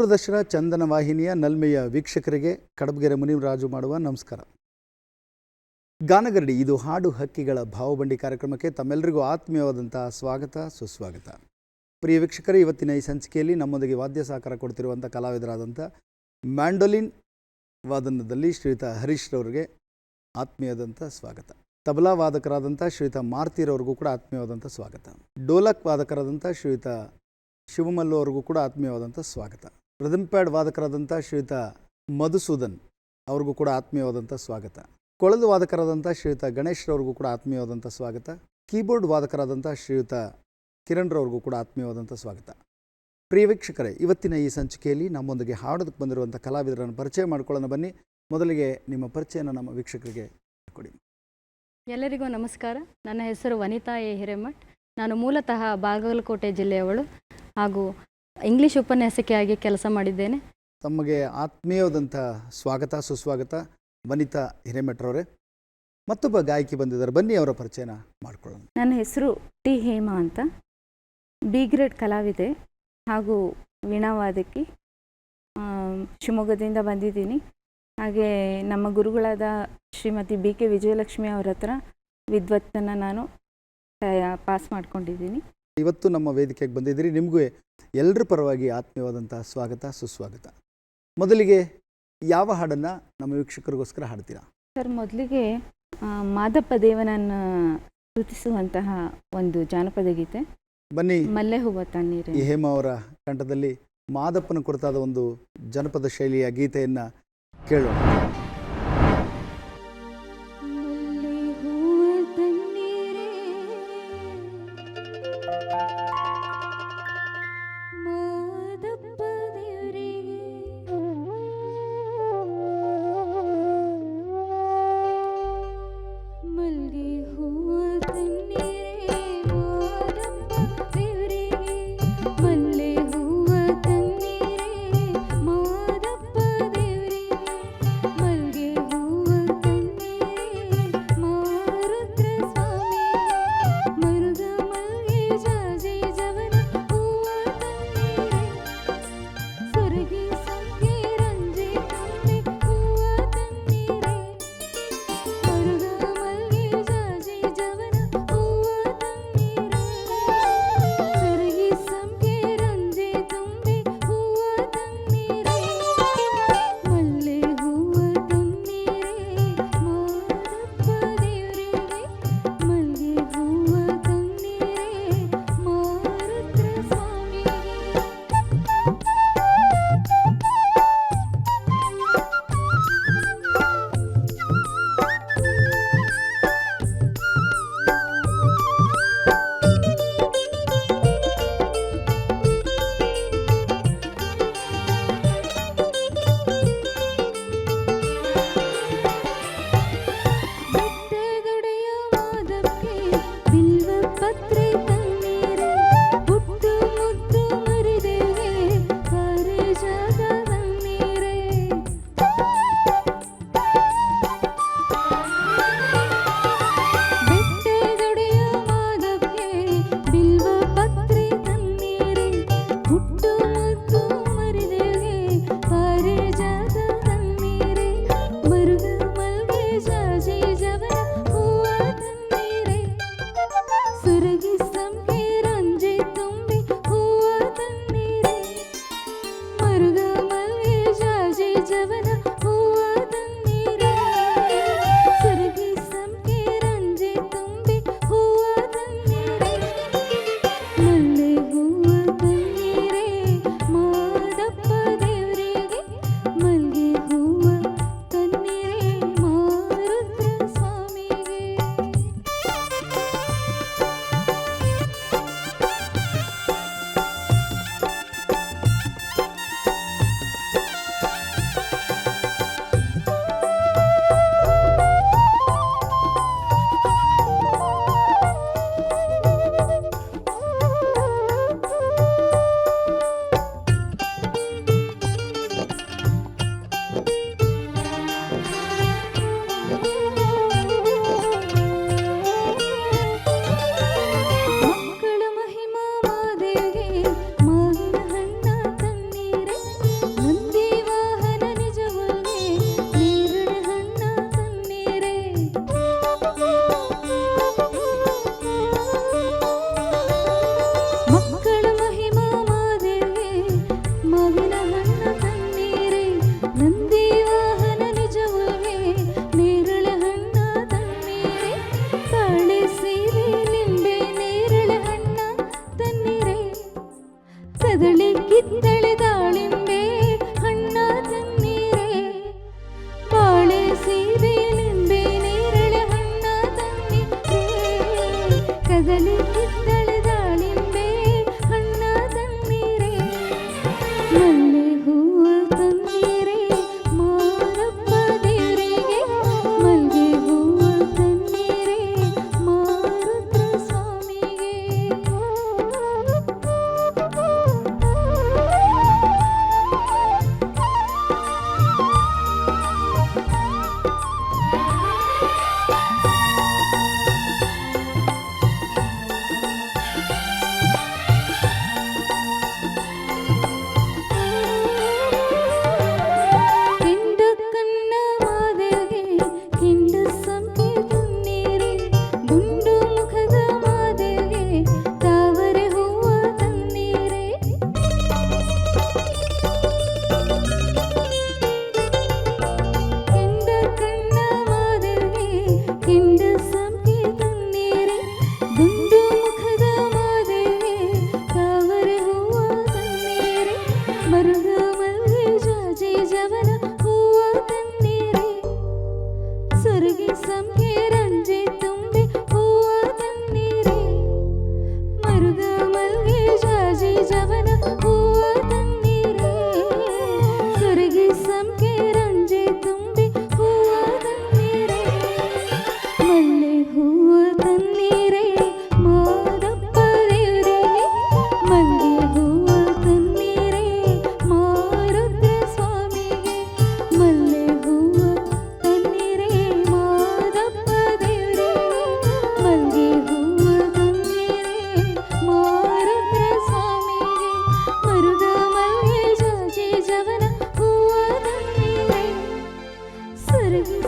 ದೂರದರ್ಶನ ಚಂದನ ವಾಹಿನಿಯ ನಲ್ಮೆಯ ವೀಕ್ಷಕರಿಗೆ ಕಡಬಗೆರೆ ಮುನಿರಾಜು ಮಾಡುವ ನಮಸ್ಕಾರ. ಗಾನಗರಡಿ, ಇದು ಹಾಡು ಹಕ್ಕಿಗಳ ಭಾವಬಂಡಿ ಕಾರ್ಯಕ್ರಮಕ್ಕೆ ತಮ್ಮೆಲ್ಲರಿಗೂ ಆತ್ಮೀಯವಾದಂತಹ ಸ್ವಾಗತ, ಸುಸ್ವಾಗತ. ಪ್ರಿಯ ವೀಕ್ಷಕರೇ, ಇವತ್ತಿನ ಈ ಸಂಚಿಕೆಯಲ್ಲಿ ನಮ್ಮೊಂದಿಗೆ ವಾದ್ಯ ಸಹಕಾರ ಕೊಡ್ತಿರುವಂಥ ಕಲಾವಿದರಾದಂಥ ಮ್ಯಾಂಡೋಲಿನ್ ವಾದನದಲ್ಲಿ ಶ್ರೀಯುತ ಹರೀಶ್ ರವರಿಗೆ ಆತ್ಮೀಯವಾದಂಥ ಸ್ವಾಗತ. ತಬಲಾ ವಾದಕರಾದಂಥ ಶ್ರೀಯುತ ಮಾರ್ತಿರವ್ರಿಗೂ ಕೂಡ ಆತ್ಮೀಯವಾದಂಥ ಸ್ವಾಗತ. ಡೋಲಕ್ ವಾದಕರಾದಂಥ ಶ್ರೀಯುತ ಶಿವಮಲ್ಲು ಅವ್ರಿಗೂ ಕೂಡ ಆತ್ಮೀಯವಾದಂಥ ಸ್ವಾಗತ. ರಿದಮ್ ಪ್ಯಾಡ್ ವಾದಕರಾದಂಥ ಶ್ರೀಯುತ ಮಧುಸೂದನ್ ಅವ್ರಿಗೂ ಕೂಡ ಆತ್ಮೀಯವಾದಂಥ ಸ್ವಾಗತ. ಕೊಳಲು ವಾದಕರಾದಂಥ ಶ್ರೀಯುತ ಗಣೇಶ್ರವ್ರಿಗೂ ಕೂಡ ಆತ್ಮೀಯವಾದಂಥ ಸ್ವಾಗತ. ಕೀಬೋರ್ಡ್ ವಾದಕರಾದಂಥ ಶ್ರೀಯುತ ಕಿರಣ್ರವ್ರಿಗೂ ಕೂಡ ಆತ್ಮೀಯವಾದಂಥ ಸ್ವಾಗತ. ಪ್ರಿಯ ವೀಕ್ಷಕರೇ, ಇವತ್ತಿನ ಈ ಸಂಚಿಕೆಯಲ್ಲಿ ನಮ್ಮೊಂದಿಗೆ ಹಾಡೋದಕ್ಕೆ ಬಂದಿರುವಂಥ ಕಲಾವಿದರನ್ನು ಪರಿಚಯ ಮಾಡ್ಕೊಳ್ಳೋಣ ಬನ್ನಿ. ಮೊದಲಿಗೆ ನಿಮ್ಮ ಪರಿಚಯನ ನಮ್ಮ ವೀಕ್ಷಕರಿಗೆ ಕೊಡಿ. ಎಲ್ಲರಿಗೂ ನಮಸ್ಕಾರ. ನನ್ನ ಹೆಸರು ವನಿತಾ ಎ ಹಿರೇಮಠ್. ನಾನು ಮೂಲತಃ ಬಾಗಲಕೋಟೆ ಜಿಲ್ಲೆಯವಳು. ಹಾಗೂ ಇಂಗ್ಲಿಷ್ ಉಪನ್ಯಾಸಕಿಯಾಗಿ ಕೆಲಸ ಮಾಡಿದ್ದೇನೆ. ತಮಗೆ ಆತ್ಮೀಯವಾದಂಥ ಸ್ವಾಗತ ಸುಸ್ವಾಗತ. ವನಿತಾ ಹಿರೇಮಠರವರೇ ಮತ್ತೊಬ್ಬ ಗಾಯಕಿ ಬಂದಿದ್ದಾರೆ. ಬನ್ನಿ ಅವರ ಪರಿಚಯನ ಮಾಡ್ಕೊಳ್ಳೋಣ. ನನ್ನ ಹೆಸರು ಟಿ ಹೇಮಾ ಅಂತ. ಬಿ ಗ್ರೇಡ್ ಕಲಾವಿದೆ ಹಾಗೂ ವೀಣಾವಾದಕಿ. ಶಿವಮೊಗ್ಗದಿಂದ ಬಂದಿದ್ದೀನಿ. ಹಾಗೆ ನಮ್ಮ ಗುರುಗಳಾದ ಶ್ರೀಮತಿ ಬಿ ಕೆ ವಿಜಯಲಕ್ಷ್ಮಿ ಅವರ ಹತ್ರ ವಿದ್ವತ್ತನ್ನು ನಾನು ಪಾಸ್ ಮಾಡ್ಕೊಂಡಿದ್ದೀನಿ. ಇವತ್ತು ನಮ್ಮ ವೇದಿಕೆಗೆ ಬಂದಿದ್ದೀರಿ. ನಿಮಗೂ ಎಲ್ಲರ ಪರವಾಗಿ ಆತ್ಮೀಯವಾದಂತಹ ಸ್ವಾಗತ ಸುಸ್ವಾಗತ. ಮೊದಲಿಗೆ ಯಾವ ಹಾಡನ್ನು ನಮ್ಮ ವೀಕ್ಷಕರಿಗೋಸ್ಕರ ಹಾಡ್ತೀರಾ? ಸರ್ ಮೊದಲಿಗೆ ಮಾದಪ್ಪ ದೇವನನ್ನು ಸೂಚಿಸುವಂತಹ ಒಂದು ಜಾನಪದ ಗೀತೆ. ಬನ್ನಿ. ಮಲ್ಲೆ ಹೂವ ತಣ್ಣೀರೆ. ಈ ಹೇಮ ಅವರ ಕಂಠದಲ್ಲಿ ಮಾದಪ್ಪನ ಕುರಿತಾದ ಒಂದು ಜನಪದ ಶೈಲಿಯ ಗೀತೆಯನ್ನು ಕೇಳೋಣ.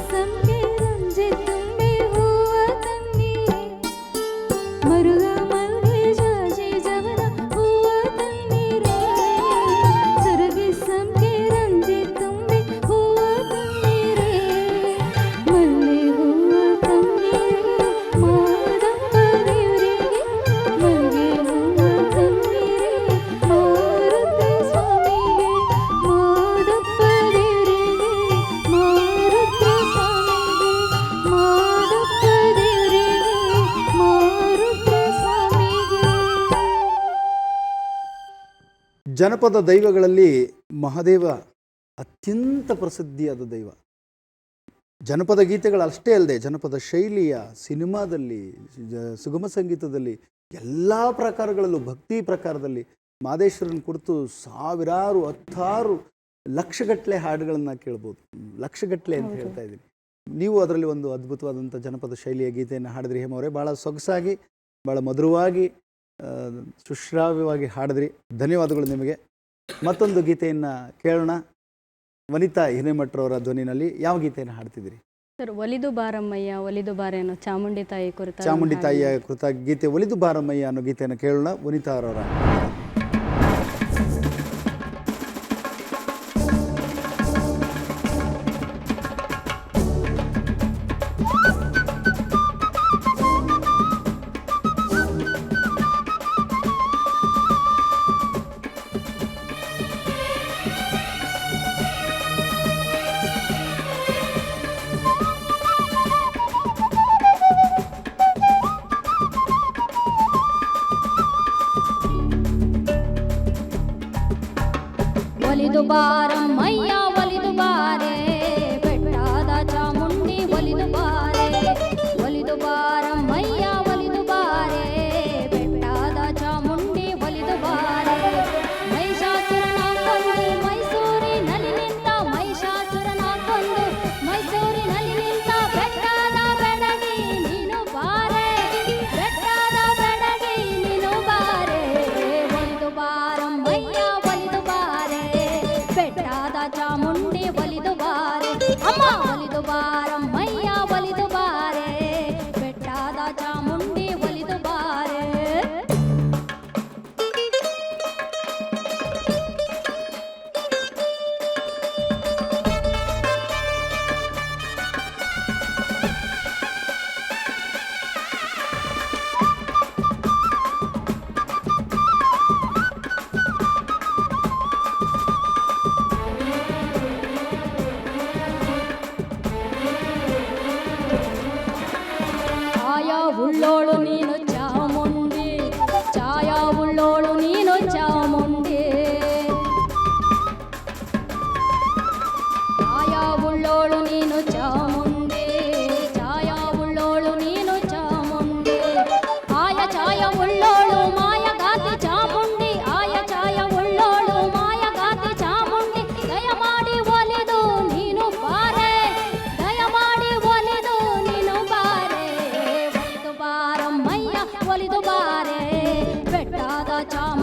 怎么？ಜನಪದ ದೈವಗಳಲ್ಲಿ ಮಹಾದೇವ ಅತ್ಯಂತ ಪ್ರಸಿದ್ಧಿಯಾದ ದೈವ. ಜನಪದ ಗೀತೆಗಳು ಅಷ್ಟೇ ಅಲ್ಲದೆ ಜನಪದ ಶೈಲಿಯ ಸಿನಿಮಾದಲ್ಲಿ ಸುಗಮ ಸಂಗೀತದಲ್ಲಿ ಎಲ್ಲ ಪ್ರಕಾರಗಳಲ್ಲೂ ಭಕ್ತಿ ಪ್ರಕಾರದಲ್ಲಿ ಮಾದೇಶ್ವರನ ಕುರಿತು ಸಾವಿರಾರು ಹತ್ತಾರು ಲಕ್ಷಗಟ್ಟಲೆ ಹಾಡುಗಳನ್ನು ಕೇಳ್ಬೋದು. ಲಕ್ಷಗಟ್ಟಲೆ ಅಂತ ಹೇಳ್ತಾ ಇದ್ದೀನಿ. ನೀವು ಅದರಲ್ಲಿ ಒಂದು ಅದ್ಭುತವಾದಂಥ ಜನಪದ ಶೈಲಿಯ ಗೀತೆಯನ್ನು ಹಾಡಿದ್ರಿ ಹೇಮವರೇ ಭಾಳ ಸೊಗಸಾಗಿ ಭಾಳ ಮಧುರವಾಗಿ ಸುಶ್ರಾವ್ಯವಾಗಿ ಹಾಡಿದ್ರಿ. ಧನ್ಯವಾದಗಳು ನಿಮಗೆ. ಮತ್ತೊಂದು ಗೀತೆಯನ್ನು ಕೇಳೋಣ. ವನಿತಾ ಹಿರೇಮಠರವರ ಧ್ವನಿನಲ್ಲಿ ಯಾವ ಗೀತೆಯನ್ನು ಹಾಡ್ತಿದ್ರಿ ಸರ್ ಒಲಿದು ಬಾರಮ್ಮಯ್ಯ ಒಲಿದು ಬಾರ ಅನ್ನೋ ಚಾಮುಂಡಿ ತಾಯಿ ಕುರಿತ ಚಾಮುಂಡಿ ತಾಯಿಯ ಕುರಿತ ಗೀತೆ ಒಲಿದು ಬಾರಮ್ಮಯ್ಯ ಅನ್ನೋ ಗೀತೆಯನ್ನು ಕೇಳೋಣ. ವನಿತಾ ಅವರ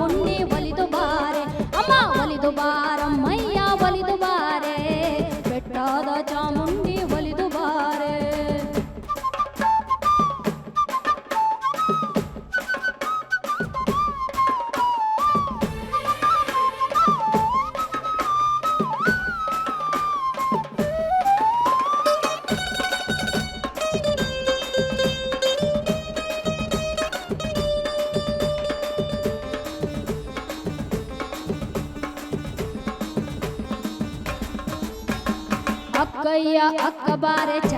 అమ్మే వలి దుబారే అమ్మ వలి దుబారమ్మయ్య got it.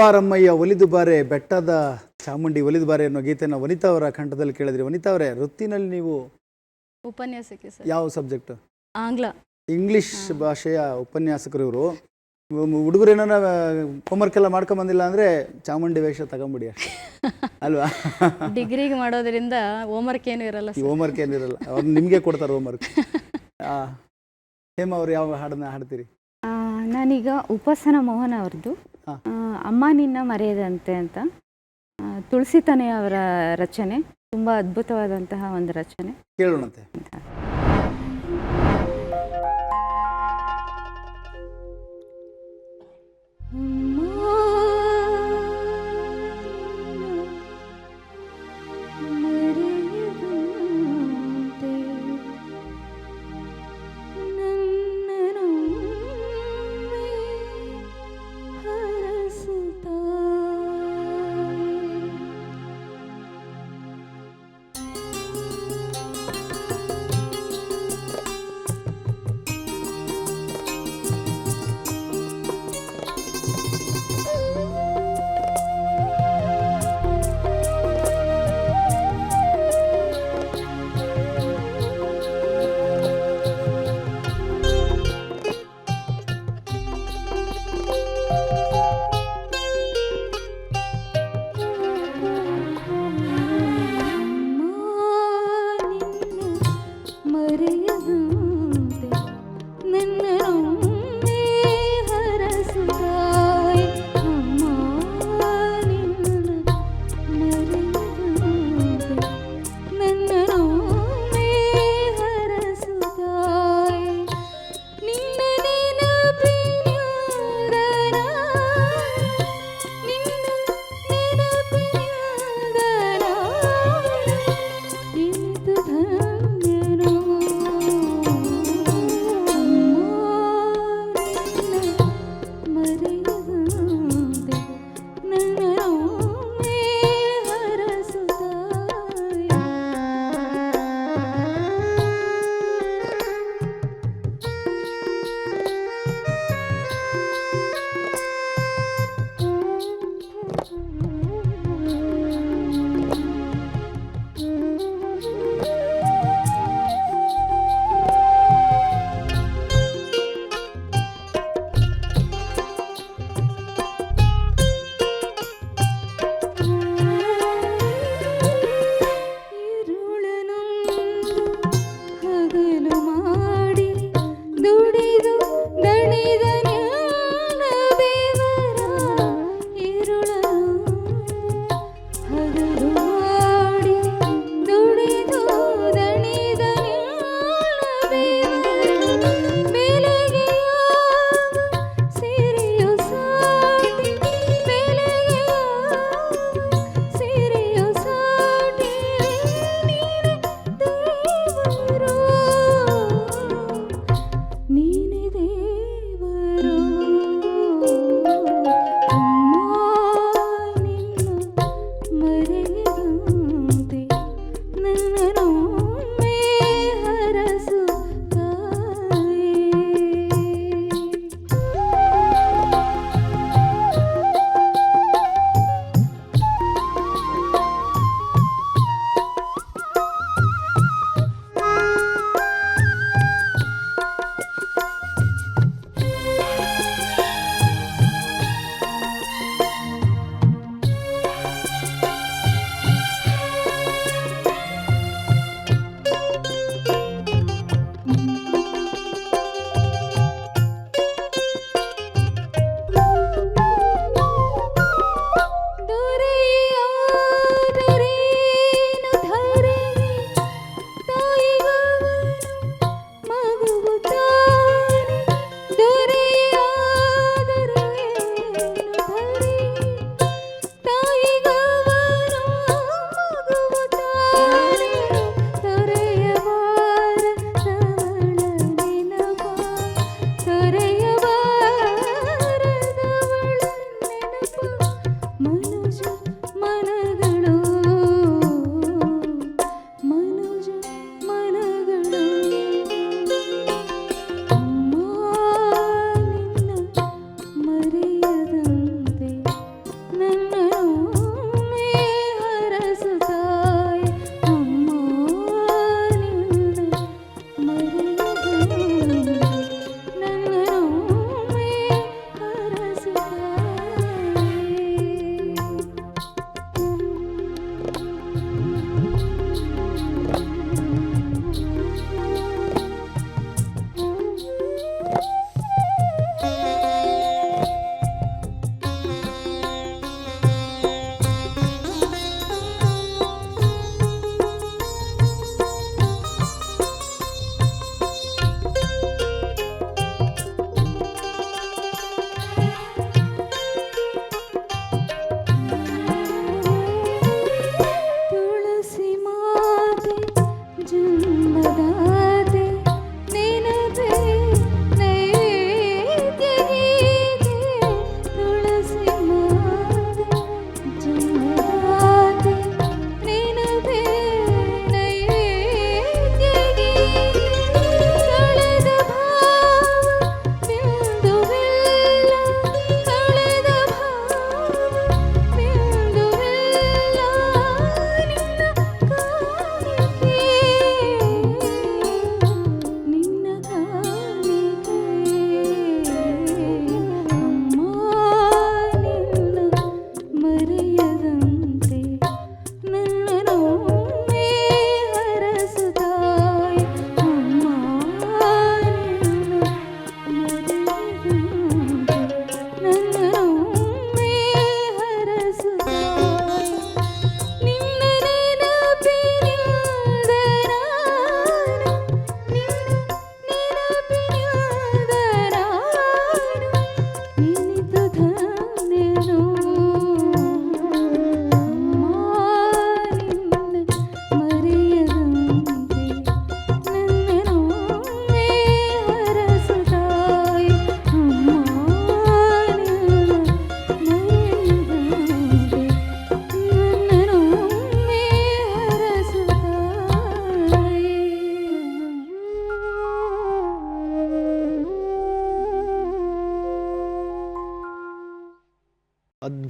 ಬಾರಮ್ಮಯ್ಯ ಒಲಿದು ಬಾರೆ ಬೆಟ್ಟದ ಚಾಮುಂಡಿ ಒಲಿದು ಬಾರೆ ಅನ್ನೋ ಗೀತೆನ ವನಿತಾ ಅವರ ಕಂಠದಲ್ಲಿ ಕೇಳಿದ್ರಿ. ವನಿತಾ ಅವರೇ ವೃತ್ತಿನಲ್ಲಿ ನೀವು ಉಪನ್ಯಾಸಕ್ಕೆ ಯಾವ ಸಬ್ಜೆಕ್ಟ್? ಆಂಗ್ಲ. ಇಂಗ್ಲಿಷ್ ಭಾಷೆಯ ಉಪನ್ಯಾಸಕರು ಇವರು. ಹುಡುಗರು ಏನಾರ ಹೋಮ್ವರ್ಕ್ ಎಲ್ಲ ಮಾಡ್ಕೊಂಡ್ ಬಂದಿಲ್ಲ ಅಂದ್ರೆ ಚಾಮುಂಡಿ ವೇಷ ತಗೊಂಬಿಡಿ ಅಲ್ವಾ? ಡಿಗ್ರಿಗೆ ಮಾಡೋದ್ರಿಂದ ಹೋಮ್ವರ್ಕ್ ಏನು ಇರಲ್ಲ ಹೋಮ್ ವರ್ಕ್ ಏನು ಇರಲ್ಲ. ಅವ್ರು ನಿಮಗೆ ಕೊಡ್ತಾರೆ ಹೋಮ್ವರ್ಕ್ ಹೇಮ ಅವ್ರು ಯಾವ ಹಾಡನ್ನ ಹಾಡ್ತೀರಿ? ನಾನೀಗ ಉಪಾಸನ ಮೋಹನ ಅವ್ರದ್ದು. ಅಮ್ಮ ನಿನ್ನ ಮರೆಯದಂತೆ ಅಂತ. ತುಳಸಿ ತನೆಯವರ ರಚನೆ ತುಂಬಾ ಅದ್ಭುತವಾದಂತಹ ಒಂದು ರಚನೆ. ಕೇಳೋಣಂತೆ.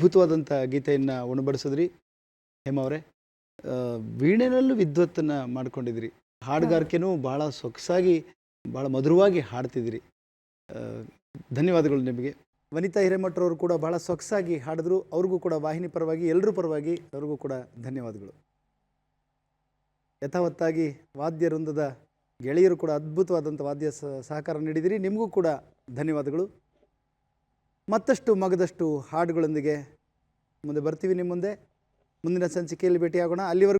ಅದ್ಭುತವಾದಂಥ ಗೀತೆಯನ್ನು ಉಣಬಡಿಸಿದ್ರಿ. ಅವರೇ ವೀಣೆನಲ್ಲೂ ವಿದ್ವತ್ತನ್ನು ಮಾಡ್ಕೊಂಡಿದ್ರಿ. ಹಾಡುಗಾರಿಕೆನೂ ಭಾಳ ಸೊಗಸಾಗಿ ಭಾಳ ಮಧುರವಾಗಿ ಹಾಡ್ತಿದ್ದೀರಿ ಧನ್ಯವಾದಗಳು ನಿಮಗೆ. ವನಿತಾ ಹಿರೇಮಠರವರು ಕೂಡ ಭಾಳ ಸೊಗಸಾಗಿ ಹಾಡಿದ್ರು. ಅವ್ರಿಗೂ ಕೂಡ ವಾಹಿನಿ ಪರವಾಗಿ ಎಲ್ಲರೂ ಪರವಾಗಿ ಅವ್ರಿಗೂ ಕೂಡ ಧನ್ಯವಾದಗಳು. ಯಥಾವತ್ತಾಗಿ ವಾದ್ಯ ವೃಂದದ ಗೆಳೆಯರು ಕೂಡ ಅದ್ಭುತವಾದಂಥ ವಾದ್ಯ ಸಹಕಾರ ನೀಡಿದಿರಿ. ನಿಮಗೂ ಕೂಡ ಧನ್ಯವಾದಗಳು. ಮತ್ತಷ್ಟು ಮಗದಷ್ಟು ಹಾಡುಗಳೊಂದಿಗೆ ಮುಂದೆ ಬರ್ತೀವಿ ನಿಮ್ಮ ಮುಂದೆ. ಮುಂದಿನ ಸಂಚಿಕೆಯಲ್ಲಿ ಭೇಟಿಯಾಗೋಣ. ಅಲ್ಲಿವರೆಗೂ